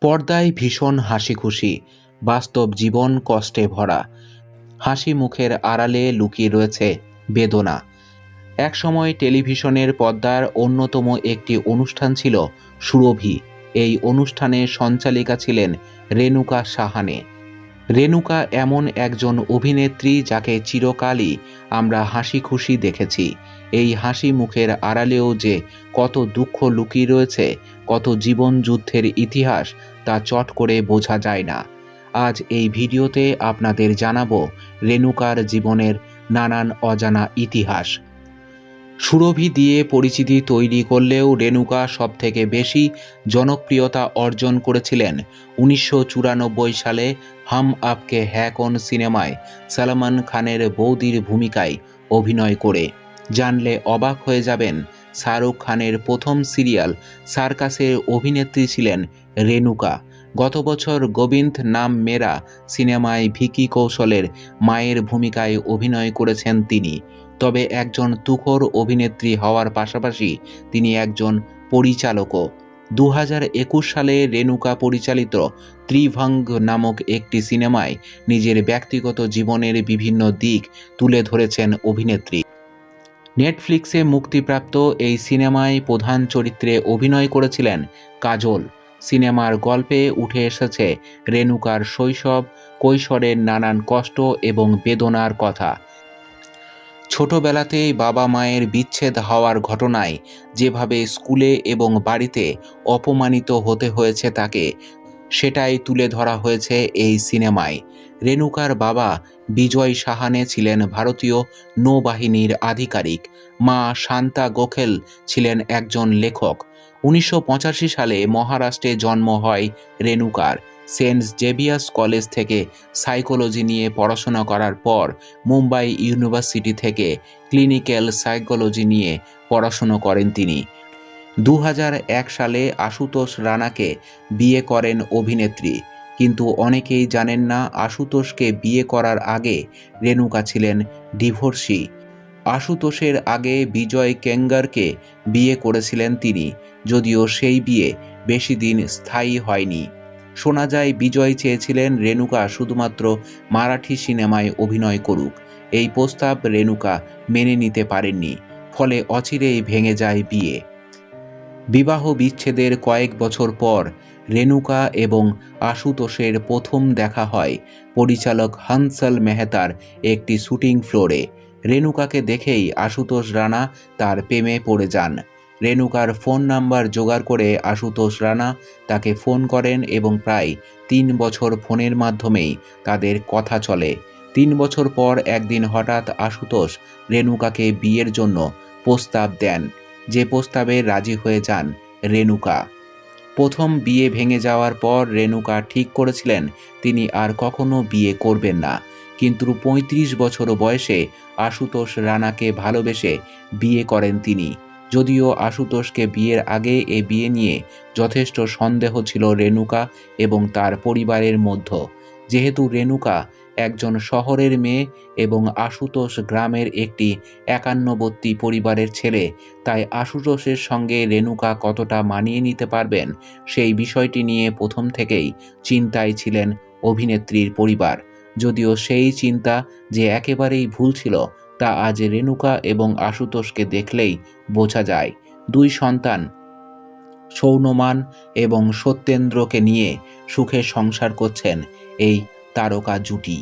পর্দায় ভীষণ হাসি খুশি বাস্তব জীবন কষ্টে ভরা। হাসি মুখের আড়ালে লুকিয়ে রয়েছে বেদনা। একসময় টেলিভিশনের পর্দার অন্যতম একটি অনুষ্ঠান ছিল সুরভি। এই অনুষ্ঠানে সঞ্চালিকা ছিলেন রেণুকা সাহানে। রেণুকা এমন একজন অভিনেত্রী যাকে চিরকালই আমরা হাসি খুশি দেখেছি। এই হাসি মুখের আড়ালেও যে কত দুঃখ লুকিয়ে রয়েছে, কত জীবন যুদ্ধের ইতিহাস তা চট করে বোঝা যায় না। আজ এই ভিডিওতে আপনাদের জানাব রেণুকার জীবনের নানান অজানা ইতিহাস। সুরভি দিয়ে পরিচিতি তৈরি করলেও রেণুকা সবথেকে বেশি জনপ্রিয়তা অর্জন করেছিলেন উনিশশো চুরানব্বই সালে হাম আপকে হ্যাকন সিনেমায় সালমান খানের বৌদির ভূমিকায় অভিনয় করে। জানলে অবাক হয়ে যাবেন শাহরুখ খানের প্রথম সিরিয়াল সার্কাসের অভিনেত্রী ছিলেন রেণুকা। গত বছর গোবিন্দ নাম মেরা সিনেমায় ভিকি কৌশলের মায়ের ভূমিকায় অভিনয় করেছেন তিনি। তবে একজন তুখোর অভিনেত্রী হওয়ার পাশাপাশি তিনি একজন পরিচালকও। দু একুশ সালে রেণুকা পরিচালিত ত্রিভঙ্গ নামক একটি সিনেমায় নিজের ব্যক্তিগত জীবনের বিভিন্ন দিক তুলে ধরেছেন অভিনেত্রী। নেটফ্লিক্সে মুক্তিপ্রাপ্ত এই সিনেমায় প্রধান চরিত্রে অভিনয় করেছিলেন কাজল। সিনেমার গল্পে উঠে এসেছে রেণুকার শৈশব, কৈশোরের নানান কষ্ট এবং বেদনার কথা। ছোটবেলাতেই বাবা মায়ের বিচ্ছেদ হওয়ার ঘটনায় যেভাবে স্কুলে এবং বাড়িতে অপমানিত হতে হয়েছে তাকে সেটাই তুলে ধরা হয়েছে এই সিনেমায়। রেণুকার বাবা বিজয় সাহানে ছিলেন ভারতীয় নৌবাহিনীর আধিকারিক। মা শান্তা গোখেল ছিলেন একজন লেখক। উনিশশো পঁচাশি সালে মহারাষ্ট্রে জন্ম হয় রেণুকার। সেন্ট জেভিয়ার্স কলেজ থেকে সাইকোলজি নিয়ে পড়াশোনা করার পর মুম্বাই ইউনিভার্সিটি থেকে ক্লিনিক্যাল সাইকোলজি নিয়ে পড়াশুনো করেন তিনি। দু হাজার এক সালে আশুতোষ রানাকে বিয়ে করেন অভিনেত্রী। কিন্তু অনেকেই জানেন না আশুতোষকে বিয়ে করার আগে রেণুকা ছিলেন ডিভোর্সি। আশুতোষের আগে বিজয় কেঙ্গারকে বিয়ে করেছিলেন তিনি, যদিও সেই বিয়ে বেশি দিন স্থায়ী হয়নি। শোনা যায় বিজয় চেয়েছিলেন রেণুকা শুধুমাত্র মারাঠি সিনেমায় অভিনয় করুক। এই প্রস্তাব রেণুকা মেনে নিতে পারেননি, ফলে অচিরেই ভেঙে যায় বিয়ে। বিবাহ বিচ্ছেদের কয়েক বছর পর রেণুকা এবং আশুতোষের প্রথম দেখা হয় পরিচালক হংসল মেহতার একটি শুটিং ফ্লোরে। রেণুকাকে দেখেই আশুতোষ রানা তার প্রেমে পড়ে যান। রেণুকার ফোন নাম্বার জোগাড় করে আশুতোষ রানা তাকে ফোন করেন এবং প্রায় তিন বছর ফোনের মাধ্যমেই তাদের কথা চলে। তিন বছর পর একদিন হঠাৎ আশুতোষ রেণুকাকে বিয়ের জন্য প্রস্তাব দেন। যে প্রস্তাবে রাজি হয়ে যান রেণুকা। প্রথম বিয়ে ভেঙে যাওয়ার পর রেণুকা ঠিক করেছিলেন, তিনি আর কখনো বিয়ে করবেন না। কিন্তু পঁয়ত্রিশ বছর বয়সে আশুতোষ রানাকে ভালোবেসে বিয়ে করেন তিনি। যদিও আশুতোষকে বিয়ের আগে এ বিয়ে নিয়ে যথেষ্ট সন্দেহ ছিল রেণুকা এবং তার পরিবারের মধ্যে। যেহেতু রেণুকা একজন শহরের মেয়ে এবং আশুতোষ গ্রামের একটি একান্নবর্তী পরিবারের ছেলে। তাই আশুতোষের সঙ্গে রেণুকা কতটা মানিয়ে নিতে পারবেন সেই বিষয়টি নিয়ে প্রথম থেকেই চিন্তায় ছিলেন অভিনেত্রীর পরিবার। যদিও সেই চিন্তা যে একেবারেই ভুল ছিল, তা আজ রেণুকা এবং আশুতোষকে দেখলেই বোঝা যায়। দুই সন্তান, সৌনমান এবং সত্যেন্দ্রকে নিয়ে সুখে সংসার করছেন এই তারকা জুটি।